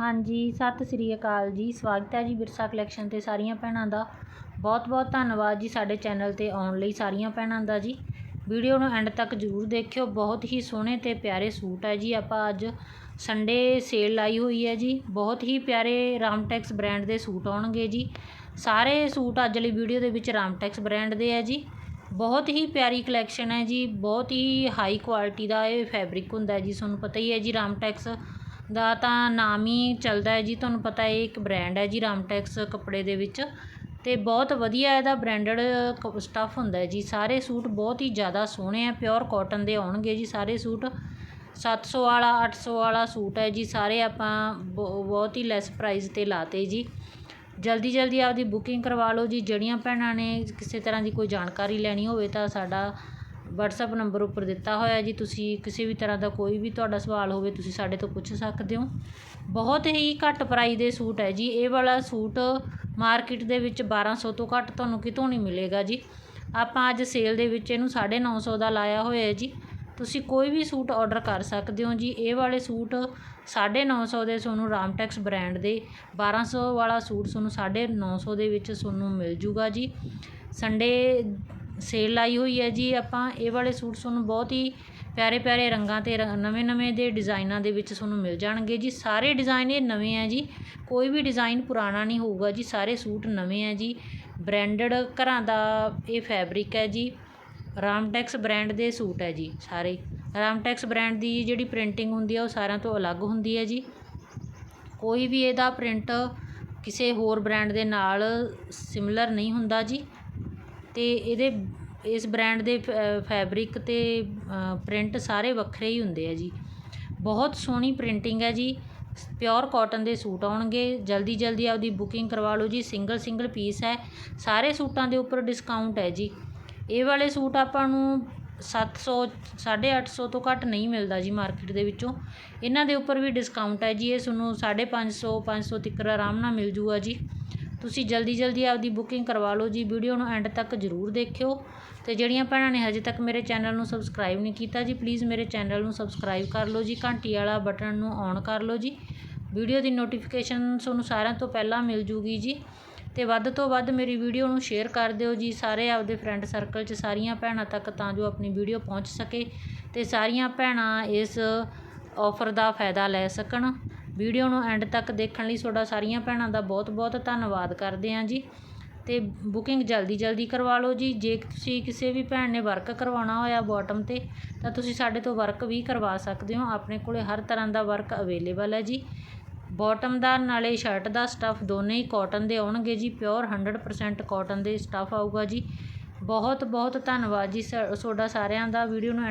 ਹਾਂਜੀ, ਸਤਿ ਸ੍ਰੀ ਅਕਾਲ ਜੀ, ਸਵਾਗਤ ਹੈ ਜੀ ਵਿਰਸਾ ਕਲੈਕਸ਼ਨ ਤੇ ਸਾਰੀਆਂ ਭੈਣਾਂ ਦਾ। ਬਹੁਤ ਬਹੁਤ ਧੰਨਵਾਦ ਜੀ ਸਾਡੇ ਚੈਨਲ ਤੇ ਆਉਣ ਲਈ ਸਾਰੀਆਂ ਭੈਣਾਂ ਦਾ ਜੀ। ਵੀਡੀਓ ਨੂੰ ਐਂਡ ਤੱਕ ਜ਼ਰੂਰ ਦੇਖਿਓ, ਬਹੁਤ ਹੀ ਸੋਹਣੇ ਤੇ ਪਿਆਰੇ ਸੂਟ ਹੈ ਜੀ। ਆਪਾਂ ਅੱਜ ਸੰਡੇ ਸੇਲ ਲਾਈ ਹੋਈ ਹੈ ਜੀ। ਬਹੁਤ ਹੀ ਪਿਆਰੇ ਰਾਮਟੈਕਸ ਬ੍ਰਾਂਡ ਦੇ ਸੂਟ ਆਉਣਗੇ ਜੀ। ਸਾਰੇ ਸੂਟ ਅੱਜ ਲਈ ਵੀਡੀਓ ਦੇ ਵਿੱਚ ਰਾਮਟੈਕਸ ਬ੍ਰਾਂਡ ਦੇ ਹੈ ਜੀ। ਬਹੁਤ ਹੀ ਪਿਆਰੀ ਕਲੈਕਸ਼ਨ ਹੈ ਜੀ। ਬਹੁਤ ਹੀ ਹਾਈ ਕੁਆਲਿਟੀ ਦਾ ਇਹ ਫੈਬਰਿਕ ਹੁੰਦਾ ਜੀ। ਤੁਹਾਨੂੰ ਪਤਾ ਹੀ ਹੈ ਜੀ, ਰਾਮਟੈਕਸ ਦਾ ਤਾਂ ਨਾਮ ਹੀ ਚੱਲਦਾ ਹੈ ਜੀ, ਤੁਹਾਨੂੰ ਪਤਾ ਇਹ ਇੱਕ ਬ੍ਰੈਂਡ ਹੈ ਜੀ, ਰਾਮਟੈਕਸ ਕੱਪੜੇ ਦੇ ਵਿੱਚ। ਅਤੇ ਬਹੁਤ ਵਧੀਆ ਇਹਦਾ ਬ੍ਰੈਂਡਡ ਕ ਸਟੱਫ ਹੁੰਦਾ ਹੈ ਜੀ। ਸਾਰੇ ਸੂਟ ਬਹੁਤ ਹੀ ਜ਼ਿਆਦਾ ਸੋਹਣੇ ਹੈ ਪਿਓਰ ਕੋਟਨ ਦੇ ਆਉਣਗੇ ਜੀ ਸਾਰੇ ਸੂਟ। ਸੱਤ ਸੌ ਵਾਲਾ, ਅੱਠ ਸੌ ਵਾਲਾ ਸੂਟ ਹੈ ਜੀ, ਸਾਰੇ ਆਪਾਂ ਬਹੁਤ ਹੀ ਲੈਸ ਪ੍ਰਾਈਸ ਤੇ ਲਾਤੇ ਜੀ। ਜਲਦੀ ਜਲਦੀ ਆਪਦੀ ਬੁਕਿੰਗ ਕਰਵਾ ਲਓ ਜੀ। ਜਿਹੜੀਆਂ ਭੈਣਾਂ ਨੇ ਕਿਸੇ ਤਰ੍ਹਾਂ ਦੀ ਕੋਈ ਜਾਣਕਾਰੀ ਲੈਣੀ ਹੋਵੇ ਤਾਂ ਸਾਡਾ ਵਟਸਐਪ ਨੰਬਰ ਉੱਪਰ ਦਿੱਤਾ ਹੋਇਆ ਜੀ। ਤੁਸੀਂ ਕਿਸੇ ਵੀ ਤਰ੍ਹਾਂ ਦਾ ਕੋਈ ਵੀ ਤੁਹਾਡਾ ਸਵਾਲ ਹੋਵੇ, ਤੁਸੀਂ ਸਾਡੇ ਤੋਂ ਪੁੱਛ ਸਕਦੇ ਹੋ। ਬਹੁਤ ਹੀ ਘੱਟ ਪ੍ਰਾਈਸ ਦੇ ਸੂਟ ਹੈ ਜੀ। ਇਹ ਵਾਲਾ ਸੂਟ ਮਾਰਕੀਟ ਦੇ ਵਿੱਚ 1200 ਤੋਂ ਘੱਟ ਤੁਹਾਨੂੰ ਕਿਤੋਂ ਨਹੀਂ ਮਿਲੇਗਾ ਜੀ। ਆਪਾਂ ਅੱਜ ਸੇਲ ਦੇ ਵਿੱਚ ਇਹਨੂੰ 950 ਦਾ ਲਾਇਆ ਹੋਇਆ ਹੈ ਜੀ। ਤੁਸੀਂ ਕੋਈ ਵੀ ਸੂਟ ਆਰਡਰ ਕਰ ਸਕਦੇ ਹੋ ਜੀ। ਇਹ ਵਾਲੇ ਸੂਟ 950 ਦੇ ਤੁਹਾਨੂੰ ਰਾਮਟੈਕਸ ਬ੍ਰਾਂਡ ਦੇ 1200 ਵਾਲਾ ਸੂਟ ਤੁਹਾਨੂੰ 950 ਦੇ ਵਿੱਚ ਤੁਹਾਨੂੰ ਮਿਲ ਜੂਗਾ ਜੀ। ਸੰਡੇ ਸੇਲ ਲਾਈ ਹੋਈ ਹੈ ਜੀ। ਆਪਾਂ ਇਹ ਵਾਲੇ ਸੂਟ ਤੁਹਾਨੂੰ ਬਹੁਤ ਹੀ ਪਿਆਰੇ ਪਿਆਰੇ ਰੰਗਾਂ ਤੇ ਨਵੇਂ ਨਵੇਂ ਦੇ ਡਿਜ਼ਾਈਨਾਂ ਦੇ ਵਿੱਚ ਤੁਹਾਨੂੰ ਮਿਲ ਜਾਣਗੇ ਜੀ। ਸਾਰੇ ਡਿਜ਼ਾਈਨ ਇਹ ਨਵੇਂ ਆ ਜੀ। ਕੋਈ ਵੀ ਡਿਜ਼ਾਈਨ ਪੁਰਾਣਾ ਨਹੀਂ ਹੋਊਗਾ ਜੀ। ਸਾਰੇ ਸੂਟ ਨਵੇਂ ਆ ਜੀ। ਬ੍ਰਾਂਡਡ ਘਰਾਂ ਦਾ ਇਹ ਫੈਬਰਿਕ ਹੈ ਜੀ। ਰਾਮਟੈਕਸ ਬ੍ਰਾਂਡ ਦੇ ਸੂਟ ਹੈ ਜੀ ਸਾਰੇ। ਰਾਮਟੈਕਸ ਬ੍ਰਾਂਡ ਦੀ ਜਿਹੜੀ ਪ੍ਰਿੰਟਿੰਗ ਹੁੰਦੀ ਹੈ ਉਹ ਸਾਰਿਆਂ ਤੋਂ ਅਲੱਗ ਹੁੰਦੀ ਹੈ ਜੀ। ਕੋਈ ਵੀ ਇਹਦਾ ਪ੍ਰਿੰਟ ਕਿਸੇ ਹੋਰ ਬ੍ਰਾਂਡ ਦੇ ਨਾਲ ਸਿਮਿਲਰ ਨਹੀਂ ਹੁੰਦਾ ਜੀ। ਅਤੇ ਇਹਦੇ, ਇਸ ਬ੍ਰੈਂਡ ਦੇ ਫੈਬਰਿਕ ਅਤੇ ਪ੍ਰਿੰਟ ਸਾਰੇ ਵੱਖਰੇ ਹੀ ਹੁੰਦੇ ਆ ਜੀ। ਬਹੁਤ ਸੋਹਣੀ ਪ੍ਰਿੰਟਿੰਗ ਹੈ ਜੀ। ਪਿਓਰ ਕਾਟਨ ਦੇ ਸੂਟ ਆਉਣਗੇ। ਜਲਦੀ ਜਲਦੀ ਆਪਦੀ ਬੁਕਿੰਗ ਕਰਵਾ ਲਓ ਜੀ। ਸਿੰਗਲ ਸਿੰਗਲ ਪੀਸ ਹੈ। ਸਾਰੇ ਸੂਟਾਂ ਦੇ ਉੱਪਰ ਡਿਸਕਾਊਂਟ ਹੈ ਜੀ। ਇਹ ਵਾਲੇ ਸੂਟ ਆਪਾਂ ਨੂੰ 700 850 ਤੋਂ ਘੱਟ ਨਹੀਂ ਮਿਲਦਾ ਜੀ ਮਾਰਕੀਟ ਦੇ ਵਿੱਚੋਂ। ਇਹਨਾਂ ਦੇ ਉੱਪਰ ਵੀ ਡਿਸਕਾਊਂਟ ਹੈ ਜੀ। ਇਹ ਤੁਹਾਨੂੰ 550 500 ਤੱਕ ਆਰਾਮ ਨਾਲ ਮਿਲ ਜੂਗਾ ਜੀ। ਤੁਸੀਂ ਜਲਦੀ ਜਲਦੀ ਆਪਦੀ ਬੁਕਿੰਗ ਕਰਵਾ ਲਓ ਜੀ, ਵੀਡੀਓ ਨੂੰ ਐਂਡ ਤੱਕ ਜ਼ਰੂਰ ਦੇਖਿਓ। ਅਤੇ ਜਿਹੜੀਆਂ ਭੈਣਾਂ ਨੇ ਹਜੇ ਤੱਕ ਮੇਰੇ ਚੈਨਲ ਨੂੰ ਸਬਸਕ੍ਰਾਈਬ ਨਹੀਂ ਕੀਤਾ ਜੀ ਪਲੀਜ਼ ਮੇਰੇ ਚੈਨਲ ਨੂੰ ਸਬਸਕ੍ਰਾਈਬ ਕਰ ਲਓ ਜੀ, ਘੰਟੀ ਵਾਲਾ ਬਟਨ ਨੂੰ ਔਨ ਕਰ ਲਓ ਜੀ। ਵੀਡੀਓ ਦੀ ਨੋਟੀਫਿਕੇਸ਼ਨ ਤੁਹਾਨੂੰ ਸਾਰਿਆਂ ਤੋਂ ਪਹਿਲਾਂ ਮਿਲ ਜੂਗੀ ਜੀ। ਤੇ ਵੱਧ ਤੋਂ ਵੱਧ ਮੇਰੀ ਵੀਡੀਓ ਨੂੰ ਸ਼ੇਅਰ ਕਰ ਦਿਓ ਜੀ, ਸਾਰੇ ਆਪਦੇ ਫਰੈਂਡ ਸਰਕਲ 'ਚ ਸਾਰੀਆਂ ਭੈਣਾਂ ਤੱਕ ਤਾਂ ਜੋ ਆਪਣੀ ਵੀਡੀਓ ਪਹੁੰਚ ਸਕੇ ਤੇ ਸਾਰੀਆਂ ਭੈਣਾਂ ਇਸ ਆਫਰ ਦਾ ਫਾਇਦਾ ਲੈ ਸਕਣ। ਵੀਡੀਓ ਨੂੰ ਐਂਡ ਤੱਕ ਦੇਖਣ ਲਈ ਤੁਹਾਡਾ ਸਾਰੀਆਂ ਭੈਣਾਂ ਦਾ ਬਹੁਤ ਬਹੁਤ ਧੰਨਵਾਦ ਕਰਦੇ ਹਾਂ ਜੀ। ਤੇ ਬੁਕਿੰਗ ਜਲਦੀ ਜਲਦੀ ਕਰਵਾ ਲਓ ਜੀ। ਜੇ ਤੁਸੀਂ ਕਿਸੇ ਵੀ ਭੈਣ ਨੇ ਵਰਕ ਕਰਵਾਉਣਾ ਹੋਇਆ ਬਾਟਮ ਤੇ, ਤਾਂ ਤੁਸੀਂ ਸਾਡੇ ਤੋਂ ਵਰਕ ਵੀ ਕਰਵਾ ਸਕਦੇ ਹੋ। ਆਪਣੇ ਕੋਲੇ ਹਰ ਤਰ੍ਹਾਂ ਦਾ ਵਰਕ ਅਵੇਲੇਬਲ ਹੈ ਜੀ। ਬਾਟਮ ਦਾ, ਨਾਲੇ ਸ਼ਰਟ ਦਾ ਸਟੱਫ ਦੋਨੇ ਹੀ ਕਾਟਨ ਦੇ ਆਉਣਗੇ ਜੀ। ਪਿਓਰ 100% ਕਾਟਨ ਦੇ ਸਟੱਫ ਆਊਗਾ ਜੀ। ਬਹੁਤ ਬਹੁਤ ਧੰਨਵਾਦ ਜੀ ਤੁਹਾਡਾ ਸਾਰਿਆਂ ਦਾ। ਵੀਡੀਓ ਨੂੰ